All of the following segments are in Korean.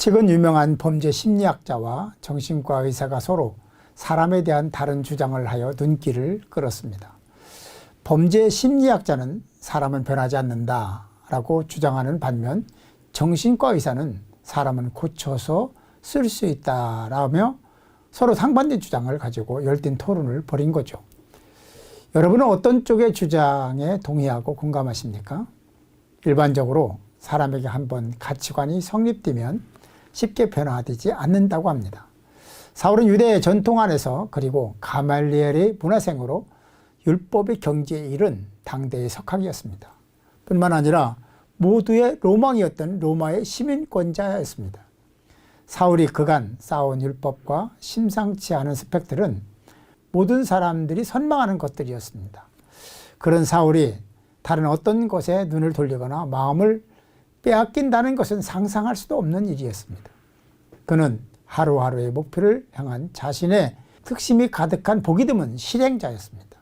최근 유명한 범죄 심리학자와 정신과 의사가 서로 사람에 대한 다른 주장을 하여 눈길을 끌었습니다. 범죄 심리학자는 사람은 변하지 않는다 라고 주장하는 반면 정신과 의사는 사람은 고쳐서 쓸 수 있다라며 서로 상반된 주장을 가지고 열띤 토론을 벌인 거죠. 여러분은 어떤 쪽의 주장에 동의하고 공감하십니까? 일반적으로 사람에게 한번 가치관이 성립되면 쉽게 변화되지 않는다고 합니다. 사울은 유대의 전통 안에서 그리고 가말리엘의 문화생으로 율법의 경지에 이른 당대의 석학이었습니다. 뿐만 아니라 모두의 로망이었던 로마의 시민권자였습니다. 사울이 그간 쌓아온 율법과 심상치 않은 스펙들은 모든 사람들이 선망하는 것들이었습니다. 그런 사울이 다른 어떤 것에 눈을 돌리거나 마음을 빼앗긴다는 것은 상상할 수도 없는 일이었습니다. 그는 하루하루의 목표를 향한 자신의 특심이 가득한 보기 드문 실행자였습니다.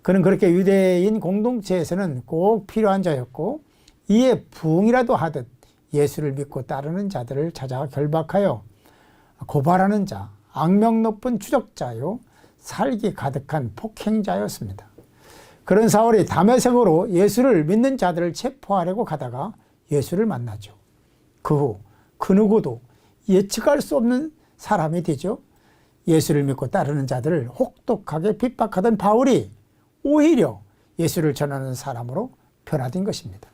그는 그렇게 유대인 공동체에서는 꼭 필요한 자였고 이에 부응이라도 하듯 예수를 믿고 따르는 자들을 찾아 결박하여 고발하는 자, 악명 높은 추적자요, 살기 가득한 폭행자였습니다. 그런 사울이 담에색으로 예수를 믿는 자들을 체포하려고 가다가 예수를 만나죠. 그 후 그 누구도 예측할 수 없는 사람이 되죠. 예수를 믿고 따르는 자들을 혹독하게 핍박하던 바울이 오히려 예수를 전하는 사람으로 변화된 것입니다.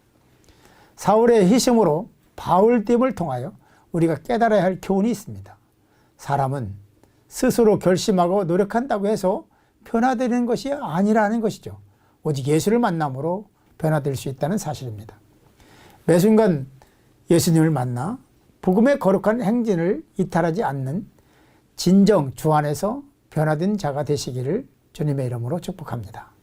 사울의 희생으로 바울됨을 통하여 우리가 깨달아야 할 교훈이 있습니다. 사람은 스스로 결심하고 노력한다고 해서 변화되는 것이 아니라는 것이죠. 오직 예수를 만남으로 변화될 수 있다는 사실입니다. 매 순간 예수님을 만나 복음의 거룩한 행진을 이탈하지 않는 진정 주 안에서 변화된 자가 되시기를 주님의 이름으로 축복합니다.